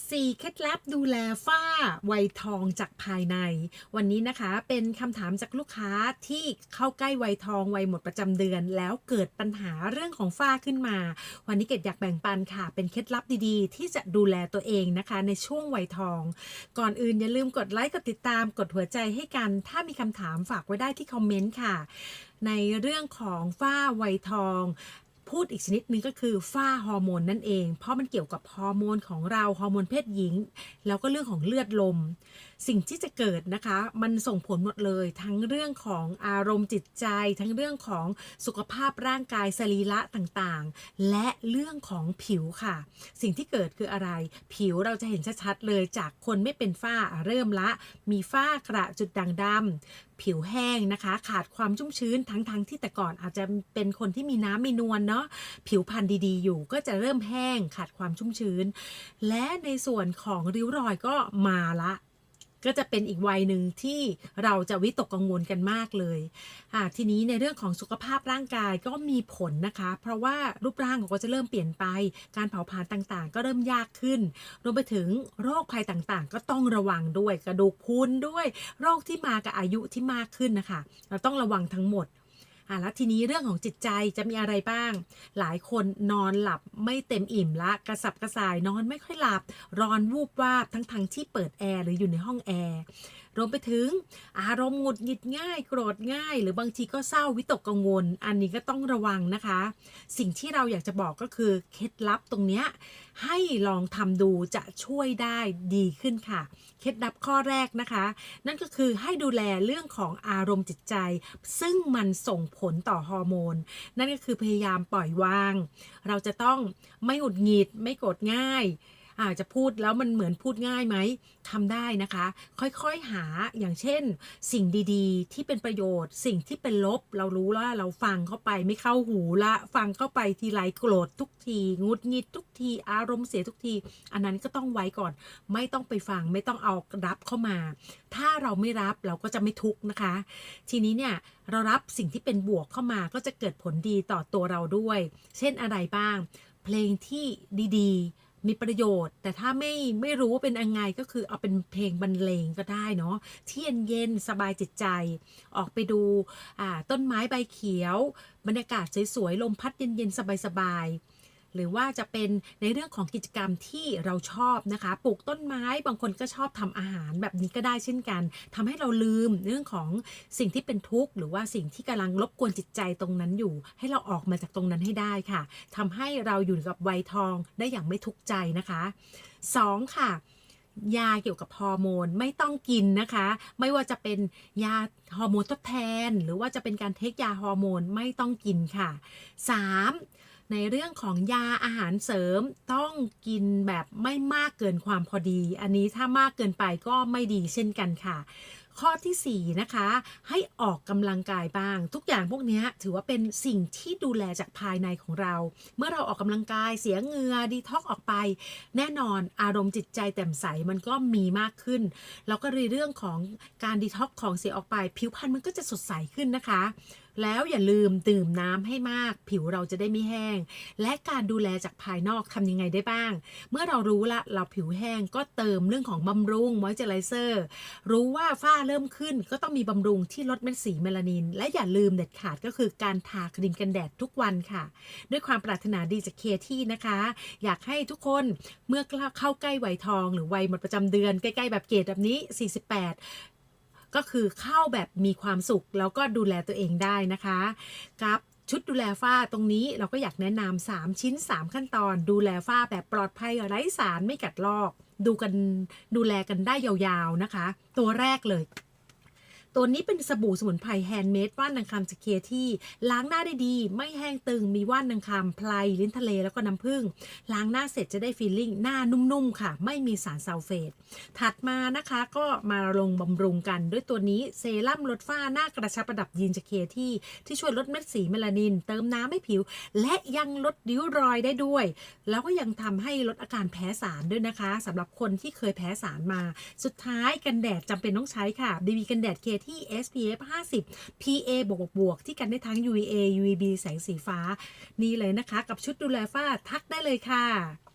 4 เคล็ดลับดูแลฝ้าวัยทองจากภายใน วันนี้นะคะเป็นคำถามจากลูกค้าที่เข้าใกล้วัยทองวัยหมดประจำเดือน แล้วเกิดปัญหาเรื่องของฝ้าขึ้นมา วันนี้เกดอยากแบ่งปันค่ะ เป็นเคล็ดลับดีๆ ที่จะดูแลตัวเองนะคะ ในช่วงวัยทอง ก่อนอื่นอย่าลืมกดไลค์กดติดตามกดหัวใจให้กัน ถ้ามีคำถามฝากไว้ได้ที่คอมเมนต์ค่ะในเรื่องของฝ้าวัยทอง พูดอีกชนิดหนึงก็คือฝ้าฮอร์โมนนั่นเอง เพราะมันเกี่ยวกับฮอร์โมนของเราฮอร์โมนเพศหญิง แล้วก็เรื่องของเลือดลม สิ่งที่จะเกิดนะคะ มันส่งผลหมดเลย ทั้งเรื่องของอารมณ์จิตใจ ทั้งเรื่องของสุขภาพร่างกายสรีระต่างๆ และเรื่องของผิวค่ะ สิ่งที่เกิดคืออะไร ผิวเราจะเห็นชัดๆเลยจากคนไม่เป็นฝ้าเริ่มละ มีฝ้ากระจุดด่างดำผิวแห้งนะคะ ขาดความชุ่มชื้นทั้งๆทที่แต่ก่อนอาจจะเป็นคนที่มีน้ำมีนวลเนาะผิวพรรณดีๆ อยู่ก็จะเริ่มแห้งขาดความชุ่มชื้น และในส่วนของริ้วรอยก็มาละ ก็จะเป็นอีกวัยหนึ่งที่เราจะวิตกกังวลกันมากเลยอ่าทีนี้ในเรื่องของสุขภาพร่างกายก็มีผลนะคะ เพราะว่ารูปร่างของเราก็จะเริ่มเปลี่ยนไป การเผาผลาญต่างๆ ก็เริ่มยากขึ้น รวมไปถึงโรคภัยต่างๆ ก็ต้องระวังด้วย กระดูกพุนด้วย โรคที่มากับอายุที่มากขึ้นนะคะ เราต้องระวังทั้งหมด อะแล้วทีนี้เรื่องของจิตใจจะมีอะไรบ้าง หลายคนนอนหลับไม่เต็มอิ่มละกระสับกระส่ายนอนไม่ค่อยหลับ ร้อนวูบวาบทั้งทงที่เปิดแอร์หรืออยู่ในห้องแอร์รวมไปถึง อารมณ์หงุดหงิดง่าย โกรธง่าย หรือบางทีก็เศร้าวิตกกังวล อันนี้ก็ต้องระวังนะคะ สิ่งที่เราอยากจะบอกก็คือเคล็ดลับตรงเนี้ยให้ลองทำดูจะช่วยได้ดีขึ้นค่ะ เคล็ดลับข้อแรกนะคะ นั่นก็คือให้ดูแลเรื่องของอารมณ์จิตใจ ซึ่งมันส่งผลต่อฮอร์โมน นั่นก็คือพยายามปล่อยวาง เราจะต้องไม่หงุดหงิดไม่โกรธง่าย อาจจะพูดแล้วมันเหมือนพูดง่ายไหมทำได้นะคะ ค่อยๆหาอย่างเช่น สิ่งดีๆ ที่เป็นประโยชน์ สิ่งที่เป็นลบ เรารู้แล้วเราฟังเข้าไปไม่เข้าหูละ ฟังเข้าไปทีไรโกรธทุกทีงุดงิดทุกทีอารมณ์เสียทุกที อันนั้นก็ต้องไว้ก่อน ไม่ต้องไปฟังไม่ต้องเอารับเข้ามา ถ้าเราไม่รับเราก็จะไม่ทุกข์นะคะ ทีนี้เนี่ยเรารับสิ่งที่เป็นบวกเข้ามาก็จะเกิดผลดีต่อตัวเราด้วย เช่นอะไรบ้าง เพลงที่ดีๆ มีประโยชน์ แต่ถ้าไม่ไม่รู้ว่าเป็นยังไงก็คือเอาเป็นเพลงบรรเลงก็ได้เนาะที่เย็นสบายจิตใจ ออกไปดูต้นไม้ใบเขียว บรรยากาศสวยๆลมพัดเย็นๆสบายๆ หรือว่าจะเป็นในเรื่องของกิจกรรมที่เราชอบนะคะ ปลูกต้นไม้บางคนก็ชอบทำอาหารแบบนี้ก็ได้เช่นกันทำให้เราลืมเรื่องของสิ่งที่เป็นทุกข์ หรือว่าสิ่งที่กำลังรบกวนจิตใจตรงนั้นอยู่ ให้เราออกมาจากตรงนั้นให้ได้ค่ะทำให้เราอยู่กับวัยทองได้อย่างไม่ทุกข์ใจนะคะสองค่ะยาเกี่ยวกับฮอร์โมนไม่ต้องกินนะคะ ไม่ว่าจะเป็นยาฮอร์โมนทดแทน หรือว่าจะเป็นการเทคยาฮอร์โมนไม่ต้องกินค่ะ 3. ในเรื่องของยาอาหารเสริมต้องกินแบบไม่มากเกินความพอดี อันนี้ถ้ามากเกินไปก็ไม่ดีเช่นกันค่ะข้อทีสี่ 4 นะคะ ให้ออกกำลังกายบ้าง ทุกอย่างพวกนี้ถือว่าเป็นสิ่งที่ดูแลจากภายในของเรา เมื่อเราออกกำลังกายเสียเหงื่อดีท็อกออกไป แน่นอนอารมณ์จิตใจแจ่มใสมันก็มีมากขึ้น แล้วก็ในเรื่องของการดีท็อกของเสียออกไป ผิวพรรณมันก็จะสดใสขึ้นนะคะแล้วอย่าลืมดื่มน้ำให้มาก ผิวเราจะได้ไม่แห้ง และการดูแลจากภายนอกทำยังไงได้บ้าง เมื่อเรารู้ละเราผิวแห้งก็เติมเรื่องของบำรุงมอยเจอไรเซอร์รู้ว่าฝ้าเริ่มขึ้น ก็ต้องมีบำรุงที่ลดเม็ดสีเมลานิน และอย่าลืมเด็ดขาดก็คือการทาครีมกันแดดทุกวันค่ะ ด้วยความปรารถนาดีจากเคที่นะคะ อยากให้ทุกคนเมื่อเข้าใกล้วัยทอง หรือวัยหมดประจำเดือนใกล้ๆแบบเกรดแบบนี้ 48 ก็คือเข้าแบบมีความสุข แล้วก็ดูแลตัวเองได้นะคะกับชุดดูแลฝ้าตรงนี้เราก็อยากแนะนำ3ชิ้น 3 ขั้นตอน ดูแลฝ้าแบบปลอดภัยไร้สารไม่กัดลอกดูกันดูแลกันได้ยาวๆนะคะ ตัวแรกเลย ตัวนี้เป็นสบู่สมุนไพรแฮนด์เมดว่านนางคำจากเคที่ ล้างหน้าได้ดี ไม่แห้งตึงมีว่านนางคำไพลลิ้นทะเลแล้วก็น้ำผึ้งล้างหน้าเสร็จจะได้ฟีลลิ่งหน้านุ่มๆค่ะ ไม่มีสารซัลเฟต ถัดมานะคะก็มาลงบำรุงกัน ด้วยตัวนี้เซรั่มลดฝ้าหน้ากระชับประดับยีนจากเคที่ ที่ช่วยลดเม็ดสีเมลานิน เติมน้ำให้ผิว และยังลดริ้วรอยได้ด้วย แล้วก็ยังทำให้ลดอาการแพ้สารด้วยนะคะสำหรับคนที่เคยแพ้สารมา สุดท้ายกันแดดจำเป็นต้องใช้ค่ะ BB กันแดดเคที่ SPF 50 PA บวกบวกที่กันได้ทั้ง UVA UVB แสงสีฟ้า นี่เลยนะคะ กับชุดดูแลฝ้าทักได้เลยค่ะ